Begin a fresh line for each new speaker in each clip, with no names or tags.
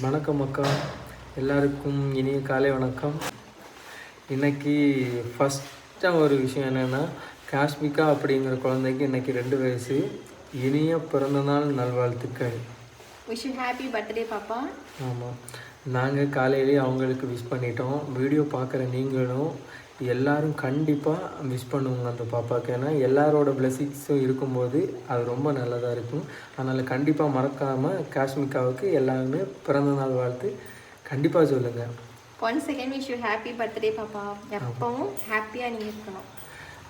வணக்கம் அக்கா. எல்லாருக்கும் இனிய காலை வணக்கம். இன்னைக்கு ஃபஸ்ட்டாக ஒரு விஷயம் என்னென்னா காஷ்மிகா அப்படிங்கிற குழந்தைக்கு இன்னைக்கு ரெண்டு வயசு. இனிய பிறந்தநாள் நல்வாழ்த்துக்கள்.
விஷ் ஹாப்பி பர்த்டே பாப்பா.
ஆமாம் நாங்கள் காலையிலேயே அவங்களுக்கு விஷ் பண்ணிட்டோம். வீடியோ பார்க்குற நீங்களும் எல்லாரும் கண்டிப்பாக விஷ் பண்ணுவோங்க அந்த பாப்பாவுக்கு ஏன்னா எல்லாரோட பிளெஸிங்ஸும் இருக்கும்போது அது ரொம்ப நல்லதாக இருக்கும். அதனால் கண்டிப்பாக மறக்காமல் காஷ்மிகாவுக்கு எல்லாருமே பிறந்தநாள் வாழ்த்து கண்டிப்பாக சொல்லுங்கள்
one second wish you happy birthday பாப்பா. எப்பவும் ஹாப்பியாக நீங்கள் இருக்கணும்.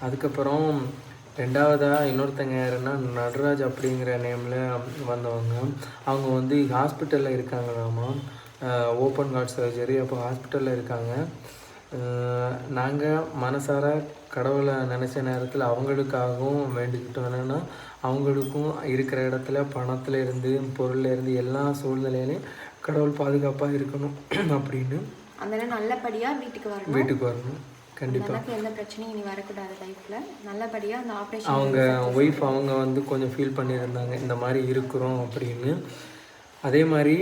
அதுக்கப்புறம் ரெண்டாவதாக இன்னொருத்தங்க யாருன்னா நடராஜ் அப்படிங்கிற நேமில் வந்தவங்க. அவங்க வந்து ஹாஸ்பிட்டலில் இருக்காங்களாமா? ஓப்பன் ஹார்ட் சர்ஜரி அப்போ ஹாஸ்பிட்டலில் இருக்காங்க. நாங்கள் மனசார கடவுளை நினச்ச நேரத்தில் அவங்களுக்காகவும் வேண்டிக்கிட்டோம் என்னென்னா அவங்களுக்கும் இருக்கிற இடத்துல பணத்துல இருந்து பொருள்ல இருந்து எல்லா சூழ்நிலையிலையும் கடவுள் பாதுகாப்பாக இருக்கணும் அப்படின்னு
நல்லபடியாக வீட்டுக்கு வரணும்.
வீட்டுக்கு வரணும். கண்டிப்பாக
எந்த பிரச்சனையும் இனி வரக்கூடாது லைஃப்பில் நல்லபடியாக அந்த ஆப்ரேஷன்
அவங்க ஒய்ஃப் அவங்க வந்து கொஞ்சம் ஃபீல் பண்ணியிருந்தாங்க இந்த மாதிரி இருக்கிறோம் அப்படின்னு. அதே மாதிரி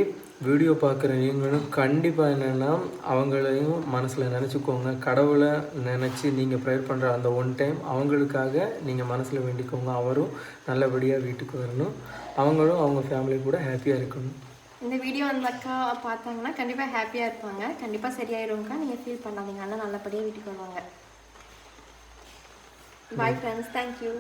வீடியோ பார்க்குற நீங்களும் கண்டிப்பாக என்னென்னா அவங்களையும் மனசில் நினச்சிக்கோங்க. கடவுளை நினச்சி நீங்கள் ப்ரேயர் பண்ணுற அந்த ஒன் டைம் அவங்களுக்காக நீங்கள் மனசில் வேண்டிக்கோங்க. அவரும் நல்லபடியாக வீட்டுக்கு வரணும். அவங்களும் அவங்க ஃபேமிலி கூட ஹாப்பியாக இருக்கணும்.
இந்த வீடியோ அந்த அக்கா பார்த்தாங்கன்னா கண்டிப்பாக ஹாப்பியாக இருப்பாங்க. கண்டிப்பாக சரியாயிருவாங்க நீங்கள் ஃபீல் பண்ணாதீங்க. ஆனால் நல்லபடியாக வீட்டுக்கு வருவாங்க. Bye friends thank you